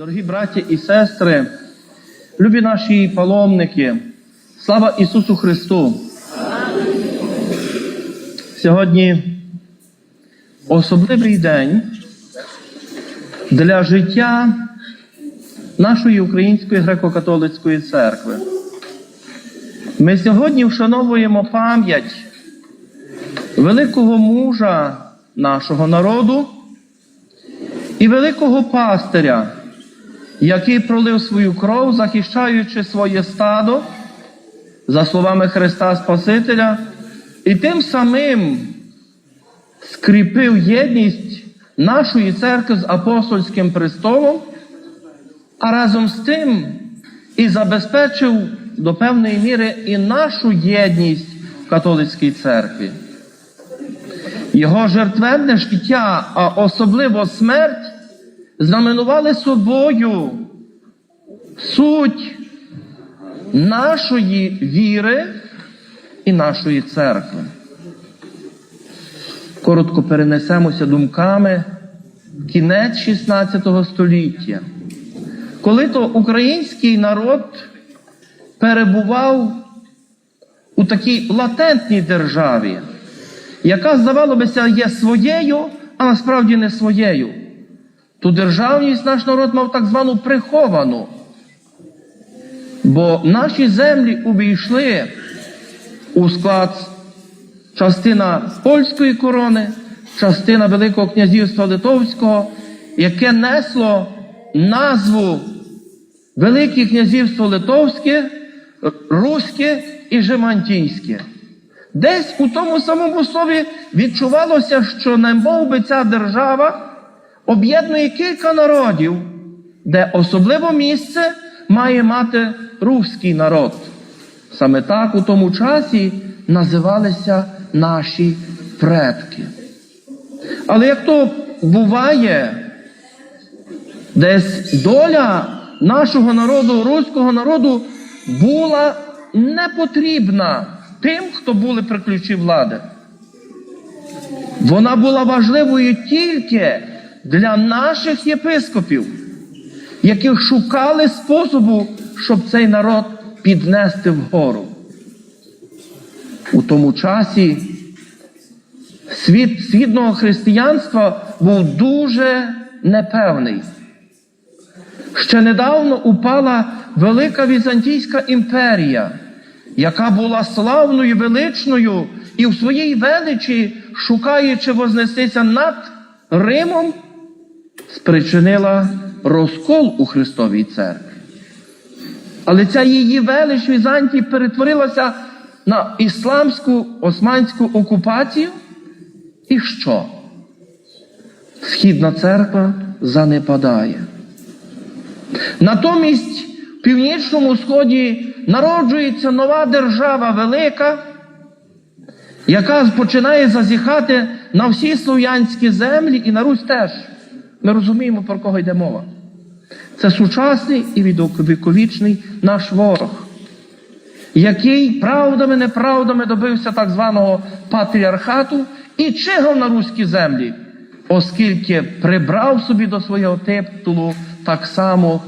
Дорогі браті і сестри, любі наші паломники, слава Ісусу Христу! Сьогодні особливий день для життя нашої Української греко-католицької церкви. Ми сьогодні вшановуємо пам'ять великого мужа нашого народу і великого пастиря, який пролив свою кров, захищаючи своє стадо, за словами Христа Спасителя, і тим самим скріпив єдність нашої церкви з апостольським престолом, а разом з тим і забезпечив до певної міри і нашу єдність в католицькій церкві. Його жертвенне життя, а особливо смерть, знаменували собою суть нашої віри і нашої церкви. Коротко перенесемося думками кінець 16 століття, коли то український народ перебував у такій латентній державі, яка, здавалося, є своєю, а насправді не своєю. Ту державність наш народ мав так звану приховану. Бо наші землі увійшли у склад частина польської корони, частина Великого князівства Литовського, яке несло назву Велике князівство Литовське, Руське і Жемантійське. Десь у тому самому слові відчувалося, що немов би ця держава об'єднує кілька народів, де особливо місце має мати руський народ. Саме так у тому часі називалися наші предки. Але як то буває, десь доля нашого народу, руського народу, була не потрібна тим, хто були при ключі влади. Вона була важливою тільки для наших єпископів, які шукали способу, щоб цей народ піднести вгору. У тому часі світ свідного християнства був дуже непевний. Ще недавно упала Велика Візантійська імперія, яка була славною, величною і в своїй величі, шукаючи вознестися над Римом, спричинила розкол у Христовій церкві. Але ця її велич Візантії перетворилася на ісламську османську окупацію. І що? Східна церква занепадає. Натомість в північному сході народжується нова держава велика, яка починає зазіхати на всі слов'янські землі і на Русь теж. Ми розуміємо, про кого йде мова. Це сучасний і віковічний наш ворог, який правдами, неправдами добився так званого патріархату і чигав на руські землі, оскільки прибрав собі до свого титулу так само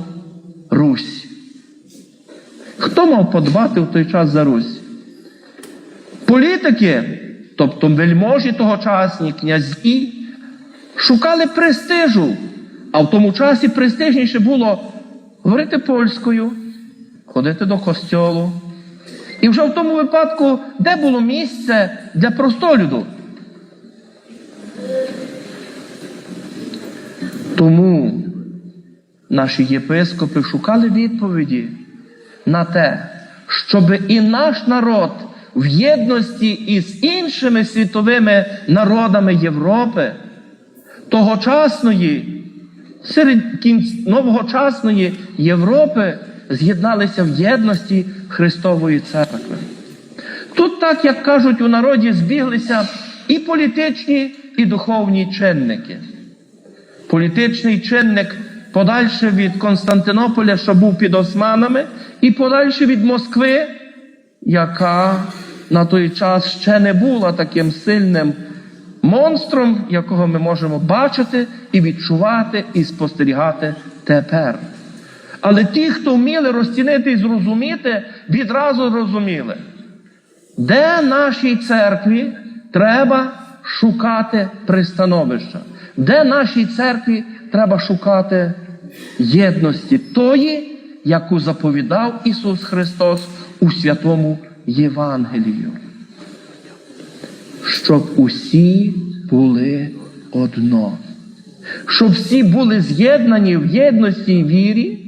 Русь. Хто мав подбати в той час за Русь? Політики, тобто вельможі тогочасні, князі, шукали престижу, а в тому часі престижніше було говорити польською, ходити до костьолу. І вже в тому випадку, де було місце для простолюду? Тому наші єпископи шукали відповіді на те, щоб і наш народ в єдності із іншими світовими народами Європи, тогочасної, серед кінць новогочасної Європи з'єдналися в єдності Христової церкви. Тут, так як кажуть у народі, збіглися і політичні, і духовні чинники. Політичний чинник подальше від Константинополя, що був під османами, і подальше від Москви, яка на той час ще не була таким сильним монстром, якого ми можемо бачити і відчувати, і спостерігати тепер. Але ті, хто вміли розцінити і зрозуміти, відразу розуміли, де нашій церкві треба шукати пристановища, де нашій церкві треба шукати єдності тої, яку заповідав Ісус Христос у святому Євангелію. Щоб усі були одно, щоб всі були з'єднані в єдності і вірі.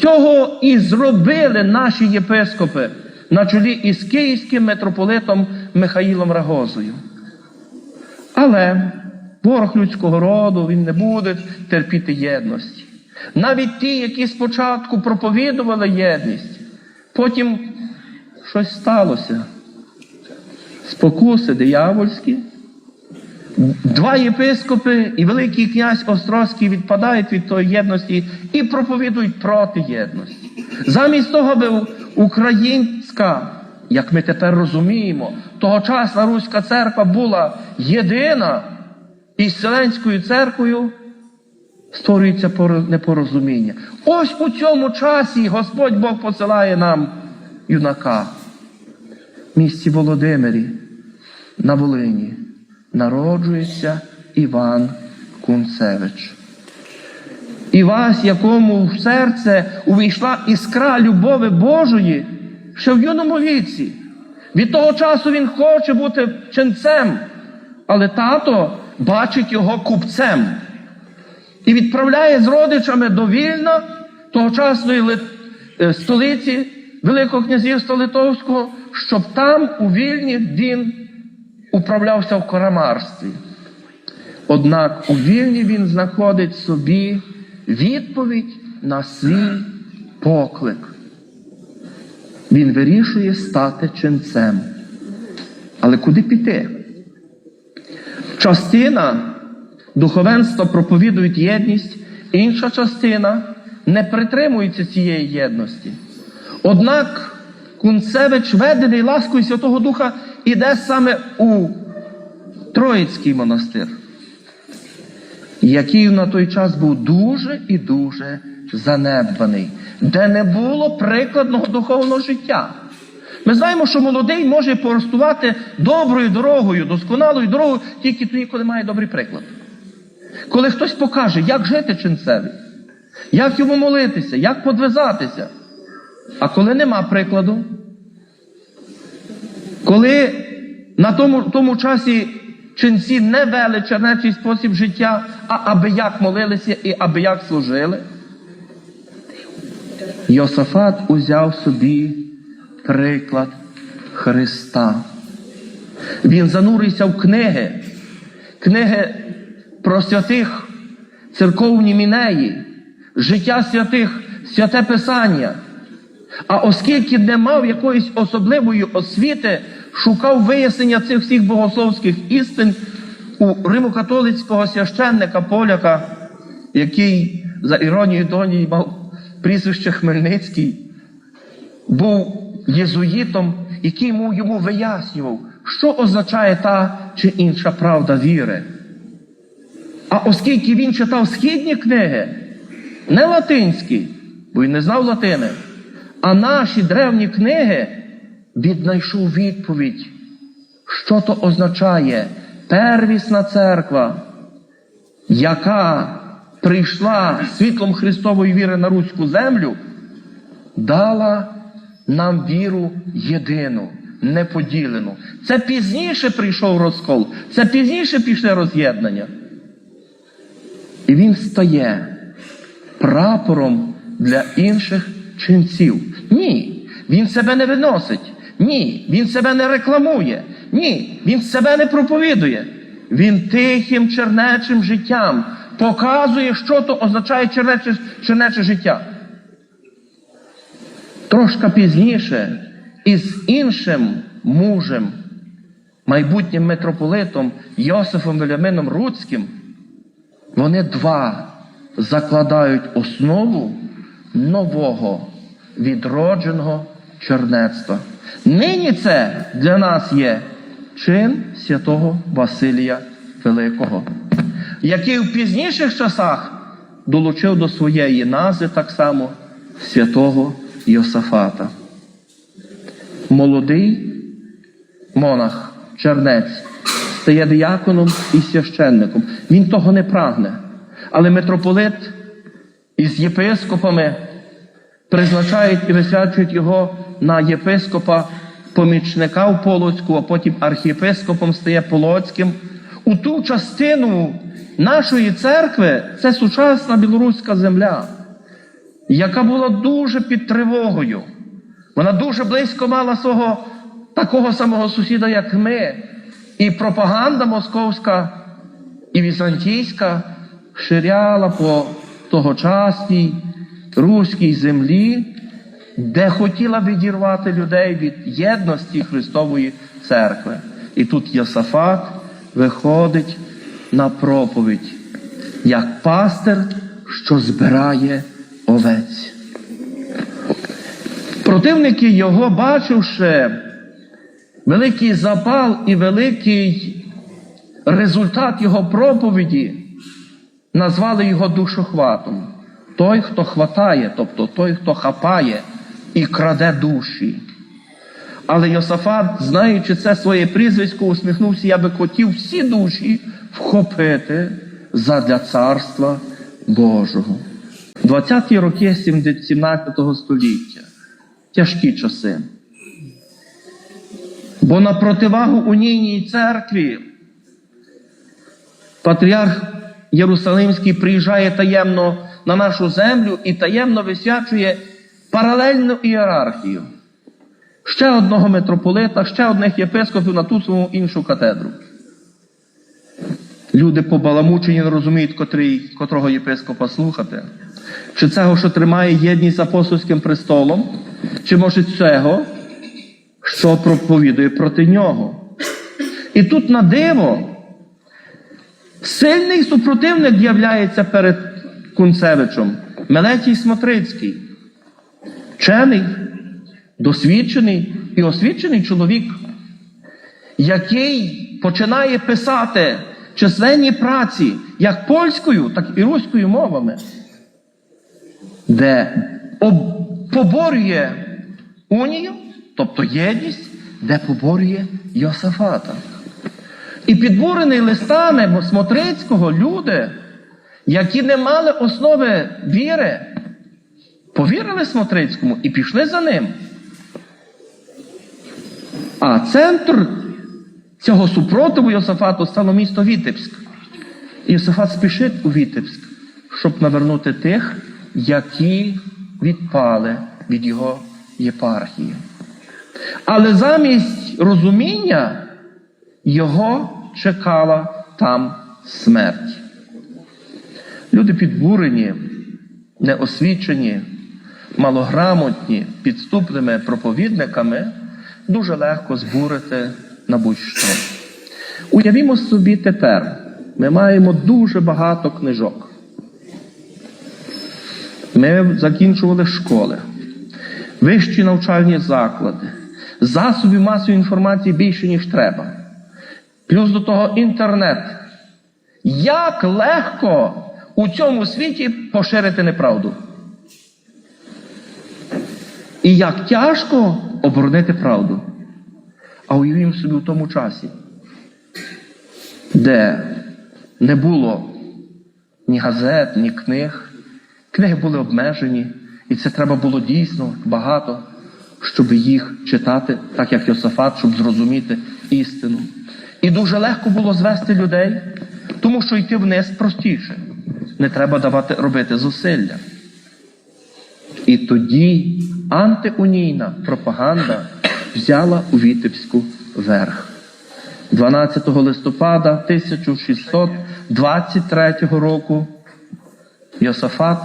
Цього і зробили наші єпископи на чолі із київським митрополитом Михаїлом Рагозою. Але ворог людського роду він не буде терпіти єдності. Навіть ті, які спочатку проповідували єдність, потім щось сталося. Спокуси диявольські. Два єпископи і Великий князь Острозький відпадають від тої єдності і проповідують проти єдності. Замість того, аби українська, як ми тепер розуміємо, тогочасна Руська церква була єдина із Вселенською церквою, створюється непорозуміння. Ось у цьому часі Господь Бог посилає нам юнака в місті Володимирі на Волині народжується Іван Кунцевич. Івась, якому в серце увійшла іскра любові Божої, ще в юному віці. Від того часу він хоче бути ченцем, але тато бачить його купцем і відправляє з родичами до Вільна, тогочасної е, столиці Великого князівства Литовського, щоб там у Вільні він управлявся в корамарстві. Однак у Вільні він знаходить собі відповідь на свій поклик. Він вирішує стати ченцем. Але куди піти? Частина духовенства проповідують єдність, інша частина не притримується цієї єдності. Однак Кунцевич, ведений ласкою Святого Духа, іде саме у Троїцький монастир, який на той час був дуже і дуже занедбаний, де не було прикладного духовного життя. Ми знаємо, що молодий може простувати доброю дорогою, досконалою дорогою тільки тоді, коли має добрий приклад. Коли хтось покаже, як жити ченцеві, як йому молитися, як подвизатися. А коли нема прикладу, коли на тому, тому часі ченці не вели чернечий спосіб життя, а аби як молилися і аби як служили, Йосафат узяв собі приклад Христа. Він занурився в книги, книги про святих церковні мінеї, життя святих, святе Писання. А оскільки не мав якоїсь особливої освіти, шукав вияснення цих всіх богословських істин у римокатолицького священника поляка, який, за іронією доні, мав прізвище Хмельницький, був єзуїтом, який йому, вияснював, що означає та чи інша правда віри. А оскільки він читав східні книги, не латинські, бо він не знав латини, а наші древні книги віднайшов відповідь, що то означає первісна церква, яка прийшла світлом Христової віри на руську землю, дала нам віру єдину, неподілену. Це пізніше прийшов розкол, це пізніше пішли роз'єднання. І він стає прапором для інших ченців. Ні, він себе не виносить. Ні, він себе не рекламує. Ні, він себе не проповідує. Він тихим чернечим життям показує, що то означає чернече, чернече життя. Трошки пізніше із іншим мужем, майбутнім митрополитом Йосифом Велямином Руцьким, вони два закладають основу нового відродженого чернецтва. Нині це для нас є чин святого Василія Великого, який в пізніших часах долучив до своєї назви так само святого Йосафата. Молодий монах, чернець, стає діяконом і священником. Він того не прагне. Але митрополит із єпископами призначають і висвячують його на єпископа помічника в Полоцьку, а потім архієпископом стає Полоцьким. У ту частину нашої церкви це сучасна білоруська земля, яка була дуже під тривогою. Вона дуже близько мала свого такого самого сусіда, як ми. І пропаганда московська і візантійська ширяла по тогочасній руській землі, де хотіла відірвати людей від єдності Христової церкви. І тут Йосафат виходить на проповідь, як пастир, що збирає овець. Противники його, бачивши великий запал і великий результат його проповіді, назвали його душохватом. Той, хто хватає, тобто той, хто хапає і краде душі. Але Йосафат, знаючи це своє прізвисько, усміхнувся, я би хотів всі душі вхопити задля царства Божого. 20-ті роки 17 століття. Тяжкі часи. Бо на противагу унійній церкві патріарх Єрусалимський приїжджає таємно на нашу землю і таємно висвячує паралельну ієрархію. Ще одного митрополита, ще одних єпископів на ту саму іншу катедру. Люди побаламучені не розуміють, котрий, котрого єпископа слухати. Чи цього, що тримає єдність з апостольським престолом, чи може цього, що проповідує проти нього. І тут на диво сильний супротивник з'являється перед Кунцевичем Мелетій Смотрицький, вчений, досвідчений і освічений чоловік, який починає писати численні праці як польською, так і руською мовами, де об- поборює унію, тобто єдність, де поборює Йосафата. І підбурений листами Смотрицького люди, які не мали основи віри, повірили Смотрицькому і пішли за ним. А центр цього супротиву Йосафату стало місто Вітебськ. І Йосафат спішить у Вітебськ, щоб навернути тих, які відпали від його єпархії. Але замість розуміння його чекала там смерть. Люди підбурені, неосвічені, малограмотні, підступними проповідниками дуже легко збурити на будь-що. Уявімо собі тепер, ми маємо дуже багато книжок. Ми закінчували школи, вищі навчальні заклади, засобів масової інформації більше, ніж треба. Плюс до того інтернет. Як легко у цьому світі поширити неправду? І як тяжко оборонити правду. А уявімо собі в тому часі, де не було ні газет, ні книг. Книги були обмежені, і це треба було дійсно багато, щоб їх читати, так як Йосафат, щоб зрозуміти істину. І дуже легко було звести людей, тому що йти вниз простіше. Не треба давати робити зусилля. І тоді антиунійна пропаганда взяла у Вітебську верх. 12 листопада 1623 року Йосафат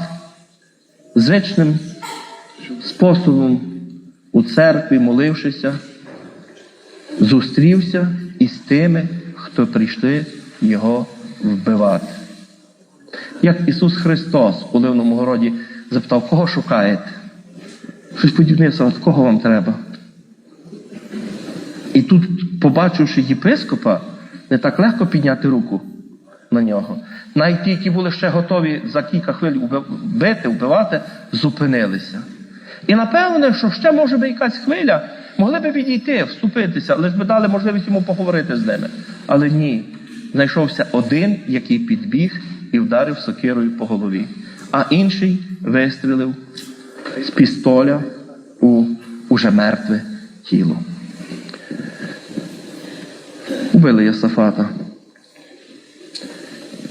звичним способом у церкві, молившися, зустрівся із тими, хто прийшли його вбивати. Як Ісус Христос у Ливному городі запитав, кого шукаєте? Щось подібне, от кого вам треба? І тут, побачивши єпископа, не так легко підняти руку на нього. навіть ті, які були ще готові за кілька хвиль бити, вбивати, зупинилися. І напевне, що ще може би якась хвиля, могли би відійти, вступитися, лише би дали можливість йому поговорити з ними. Але ні, знайшовся один, який підбіг і вдарив сокирою по голові, а інший вистрілив з пістоля у уже мертве тіло. Убили Йосафата.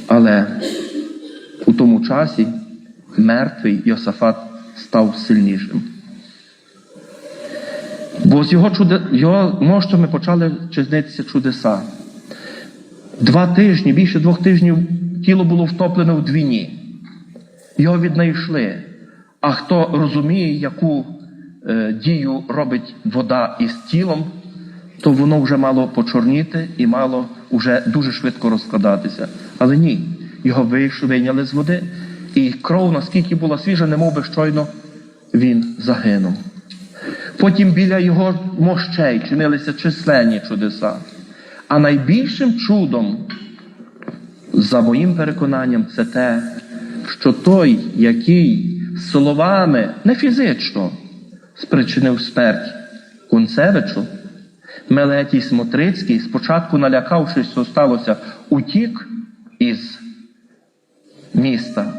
Але у тому часі мертвий Йосафат став сильнішим. Бо з його, чуде... його мощами почали чинитися чудеса. Два тижні, більше двох тижнів тіло було втоплене в двіні. Його віднайшли. А хто розуміє, яку е, дію робить вода із тілом, то воно вже мало почорніти і мало вже дуже швидко розкладатися. Але ні, його вийшли, вийняли з води, і кров, наскільки була свіжа, немов би щойно він загинув. Потім біля його мощей чинилися численні чудеса. А найбільшим чудом, за моїм переконанням, це те, що той, який словами, не фізично, спричинив смерть Кунцевичу, Мелетій Смотрицький, спочатку налякавшись, що сталося, утік із міста,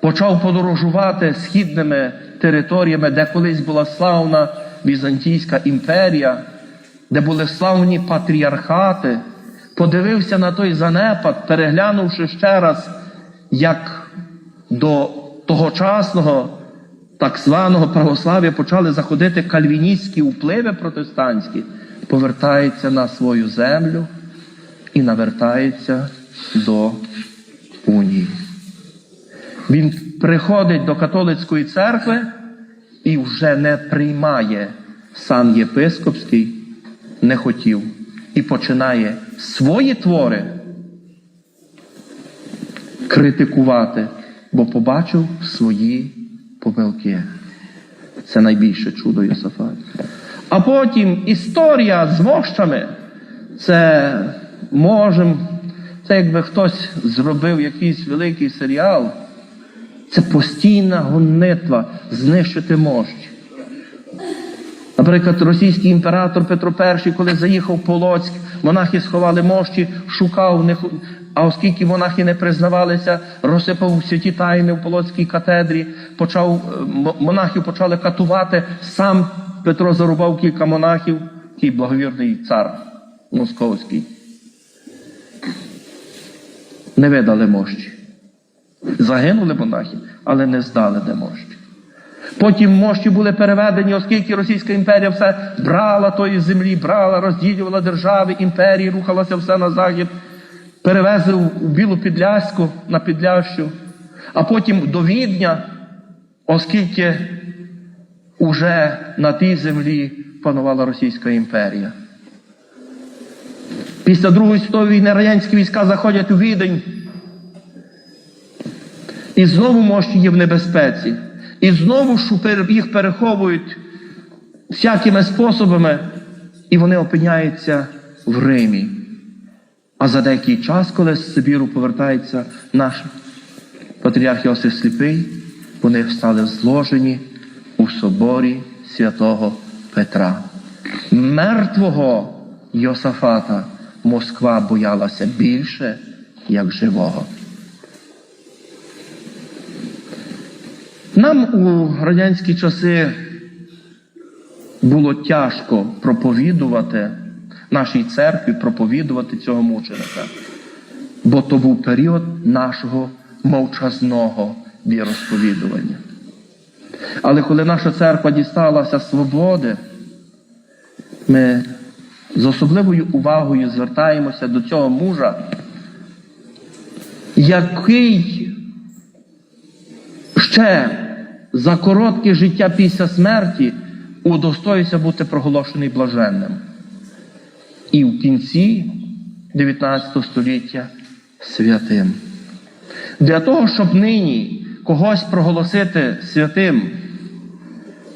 почав подорожувати східними територіями, де колись була славна Візантійська імперія, де були славні патріархати, подивився на той занепад, переглянувши ще раз, як до тогочасного так званого православ'я почали заходити кальвіністські впливи протестантські, повертається на свою землю і навертається до унії. Він приходить до католицької церкви і вже не приймає сан єпископський, не хотів, і починає свої твори критикувати, бо побачив свої помилки. Це найбільше чудо Йосафата. А потім історія з мощами. Це можем, це якби хтось зробив якийсь великий серіал. Це постійна гонитва знищити мощ. Наприклад, російський імператор Петро І, коли заїхав в Полоцьк, монахи сховали мощі, шукав них, а оскільки монахи не признавалися, розсипав святі тайни в Полоцькій катедрі, почав, е, монахів почали катувати, сам Петро зарубав кілька монахів, такий благовірний цар московський. Не видали мощі. Загинули монахи, але не здали де мощі. Потім мощі були переведені, оскільки Російська імперія все брала тої землі, брала, розділювала держави, імперії, рухалася все на захід, перевезли у Білу Підляську на Підлящу, а потім до Відня, оскільки уже на тій землі панувала Російська імперія. Після Другої світової війни радянські війська заходять у Відень. І знову мощі є в небезпеці. І знову ж їх переховують всякими способами, і вони опиняються в Римі. А за деякий час, коли з Сибіру повертається наш патріарх Йосиф Сліпий, вони стали зложені у соборі святого Петра. Мертвого Йосафата Москва боялася більше, як живого. Нам у радянські часи було тяжко проповідувати нашій церкві, проповідувати цього мученика, бо то був період нашого мовчазного віросповідування. Але коли наша церква дісталася свободи, ми з особливою увагою звертаємося до цього мужа, який ще за коротке життя після смерті удостоївся бути проголошений блаженним. І в кінці 19 століття святим. Для того, щоб нині когось проголосити святим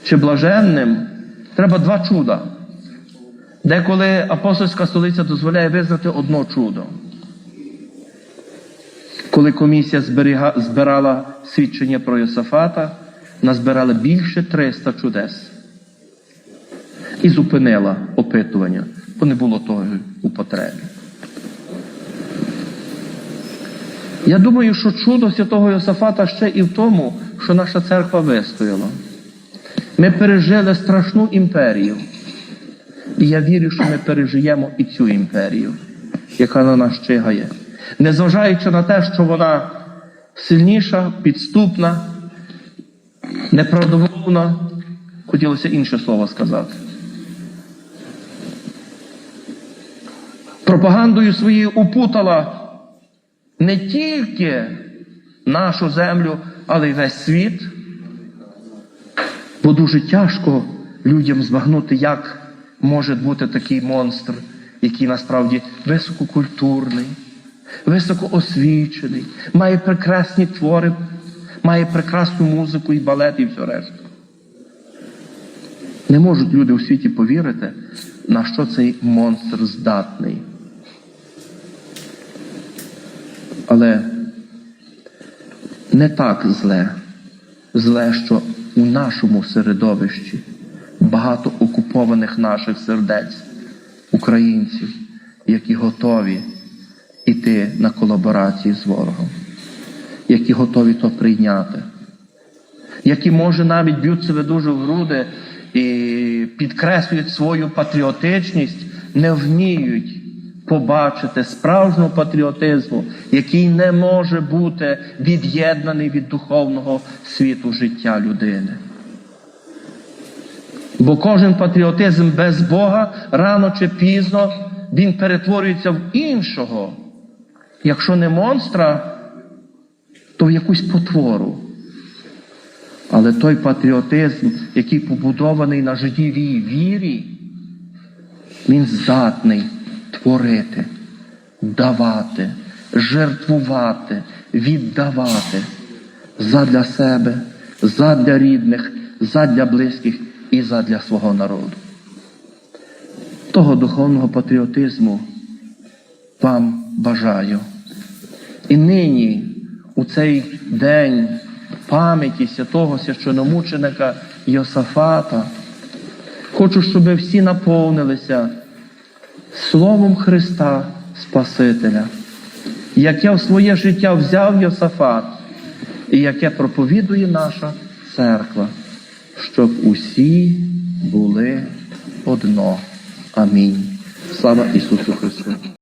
чи блаженним, треба два чуда. Деколи апостольська столиця дозволяє визнати одно чудо. Коли комісія збирала свідчення про Йосафата, назбирали більше 300 чудес. І зупинила опитування, бо не було того у потребі. Я думаю, що чудо святого Йосафата ще і в тому, що наша церква вистояла. Ми пережили страшну імперію. І я вірю, що ми пережиємо і цю імперію, яка на нас чигає. Незважаючи на те, що вона сильніша, підступна, неправдомовна, хотілося інше слово сказати. Пропагандою своєю упутала не тільки нашу землю, але й весь світ. Бо дуже тяжко людям збагнути, як може бути такий монстр, який насправді висококультурний, високоосвічений, має прекрасні твори, має прекрасну музику і балет, і все решта. Не можуть люди у світі повірити, на що цей монстр здатний. Але не так зле. Зле, що у нашому середовищі багато окупованих наших сердець, українців, які готові йти на колаборації з ворогом, які готові то прийняти, які, може, навіть б'ють себе дуже в груди і підкреслюють свою патріотичність, не вміють побачити справжнього патріотизму, який не може бути від'єднаний від духовного світу життя людини. Бо кожен патріотизм без Бога рано чи пізно він перетворюється в іншого. Якщо не монстра, то в якусь потвору. Але той патріотизм, який побудований на життєвій вірі, він здатний творити, давати, жертвувати, віддавати задля себе, задля рідних, задля близьких і задля свого народу. Того духовного патріотизму вам бажаю. І нині, у цей день пам'яті святого священомученика Йосафата, хочу, щоб всі наповнилися Словом Христа Спасителя, яке в своє життя взяв Йосафат, і яке проповідує наша церква, щоб усі були одно. Амінь. Слава Ісусу Христу!